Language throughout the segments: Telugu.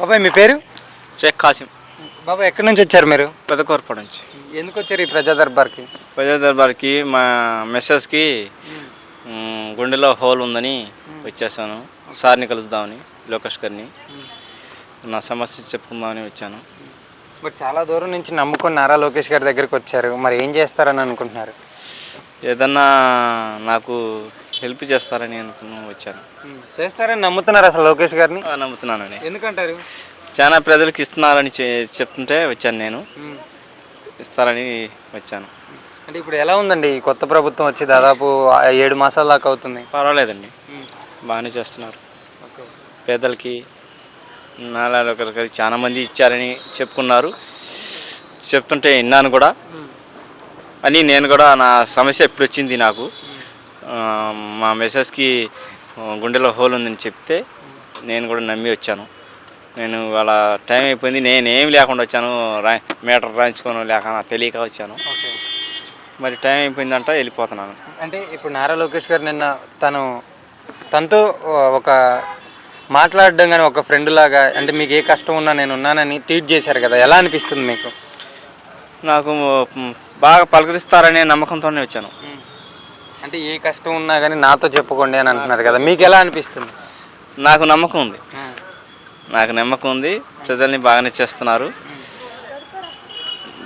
బాబాయ్ మీ పేరు? షేక్ కాసిం. బాబాయ్ ఎక్కడి నుంచి వచ్చారు మీరు? పెదకోరపడ నుంచి. ఎందుకు వచ్చారు ఈ ప్రజా దర్బార్కి? ప్రజా దర్బార్కి మా మెసేజ్కి మ్, గుండెలో హోల్ ఉందని వచ్చేసాను. సార్ని కలుద్దామని లోకేష్ గారిని. నా సమస్య చెప్పుకుందామని వచ్చాను. మరి చాలా దూరం నుంచి నమ్ముకొని నారా లోకేష్ గారి దగ్గరికి వచ్చారు. మరి ఏం చేస్తారని అనుకుంటున్నారు? ఏదన్నా నాకు హెల్ప్ చేస్తారని అనుకుని వచ్చాను. చేస్తారని నమ్ముతున్నారు అసలు లోకేష్ గారిని? ఆ, నమ్ముతున్నానని ఎందుకంటారు? చాలా ప్రజలకు ఇస్తున్నారని చెప్తుంటే వచ్చాను నేను. ఇస్తారని వచ్చాను. అంటే ఇప్పుడు ఎలా ఉందండి? కొత్త ప్రభుత్వం వచ్చి దాదాపు ఏడు మాసాల దాకా అవుతుంది. పర్వాలేదండి. బాగానే చేస్తున్నారు. పేదలకి ఒకరికి చాలా మంది ఇచ్చారని చెప్పుకున్నారు. చెప్తుంటే విన్నాను కూడా. అని నేను కూడా నా సమస్య ఎప్పుడు వచ్చింది నాకు. మా మెసేజ్కి గుండెలో హోల్ ఉందని చెప్తే నేను కూడా నమ్మి వచ్చాను. నేను వాళ్ళ టైం అయిపోయింది నేను ఏం లేకుండా వచ్చాను రా మీటర్ రాయించుకొని లేక తెలియక వచ్చాను. మరి టైం అయిపోయిందంట వెళ్ళిపోతున్నాను. అంటే ఇప్పుడు నారా లోకేష్ గారు నిన్న తను తనతో ఒక మాట్లాడడం కానీ ఒక ఫ్రెండ్ లాగా అంటే మీకు ఏ కష్టం ఉన్నా నేను ఉన్నానని ట్వీట్ చేశారు కదా ఎలా అనిపిస్తుంది మీకు? నాకు బాగా పలకరిస్తారనే నమ్మకంతోనే వచ్చాను. అంటే ఏ కష్టం ఉన్నా కానీ నాతో చెప్పుకోండి అని అంటున్నారు కదా మీకు ఎలా అనిపిస్తుంది? నాకు నమ్మకం ఉంది. నాకు నమ్మకం ఉంది. ప్రజల్ని బాగానే చేస్తున్నారు.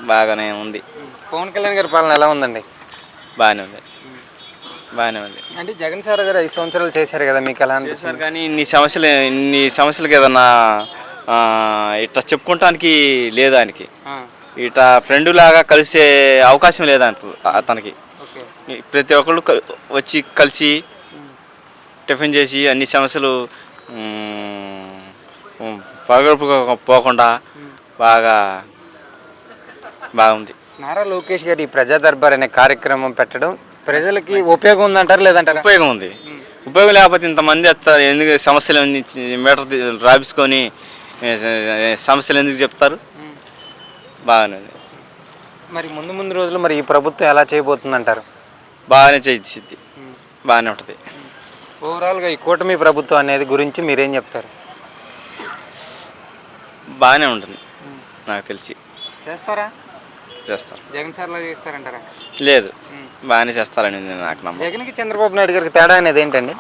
బాగానే ఉంది. పవన్ కళ్యాణ్ గారి పాలన ఎలా ఉందండి? బాగానే ఉంది. బాగానే ఉంది. అంటే జగన్ సార్ గారు ఐదు సంవత్సరాలు చేశారు కదా మీకు ఎలా అనిపిస్తుంది? కానీ ఇన్ని సమస్యలు ఇన్ని సమస్యలకి ఏదన్నా ఇట్లా చెప్పుకోవటానికి లేదు ఆయనకి. ఇట్లా ఫ్రెండ్ లాగా కలిసే అవకాశం లేదు అత- అతనికి. ప్రతి ఒక్కళ్ళు వచ్చి కలిసి టిఫిన్ చేసి అన్ని సమస్యలు పగడుపు పోకుండా బాగా బాగుంది. నారా లోకేష్ గారు ఈ ప్రజా దర్బార్ అనే కార్యక్రమం పెట్టడం ప్రజలకి ఉపయోగం ఉందంటారు లేదంటారా? ఉపయోగం ఉంది ఉపయోగం లేకపోతే ఇంతమంది వస్తారు ఎందుకు సమస్యలు మీటర్ రాపించుకొని సమస్యలు ఎందుకు చెప్తారు? బాగానే మరి ముందు ముందు రోజులు మరి ఈ ప్రభుత్వం ఎలా చేయబోతుంది అంటారు బాగానే చేయించింది బాగానే ఉంటుంది. ఓవరాల్గా ఈ కూటమి ప్రభుత్వం అనేది గురించి మీరేం చెప్తారు? బాగానే ఉంటుంది. నాకు తెలిసి. చేస్తారా? చేస్తారు. జగన్ సార్ చేస్తారంటారా? లేదు. బాగానే చేస్తారని ఉంది నాకు నమ్మకం. జగన్కి చంద్రబాబు నాయుడు గారికి తేడా అనేది ఏంటండి?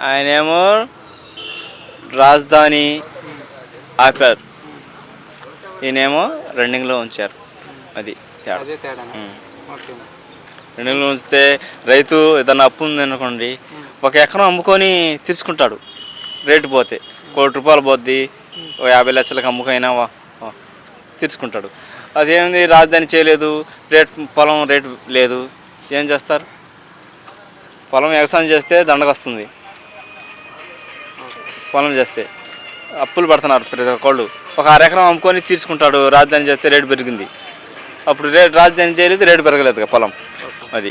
ఆయనేమో రాజధాని ఆపారు. ఈయనేమో రన్నింగ్లో ఉంచారు. అది తేడా. రన్నింగ్లో ఉంచితే రైతు ఏదైనా అప్పు ఉందనుకోండి ఒక ఎకరం అమ్ముకొని తీసుకుంటాడు. రేటు పోతే కోటి రూపాయలు పోద్ది ఓ యాభై లక్షలకు అమ్ముకైనా తీర్చుకుంటాడు అదేంది రాజధాని చేయలేదు రేట్ పొలం రేటు లేదు ఏం చేస్తారు? పొలం వ్యవసాయం చేస్తే దండగొస్తుంది పొలం చేస్తే అప్పులు పడుతున్నారు ప్రతి ఒక్కళ్ళు. ఒక అరెకరం అమ్ముకొని తీసుకుంటాడు రాజధాని చేస్తే రేటు పెరిగింది. అప్పుడు రేటు రాజధాని చేయలేదు రేటు పెరగలేదు పొలం. అది.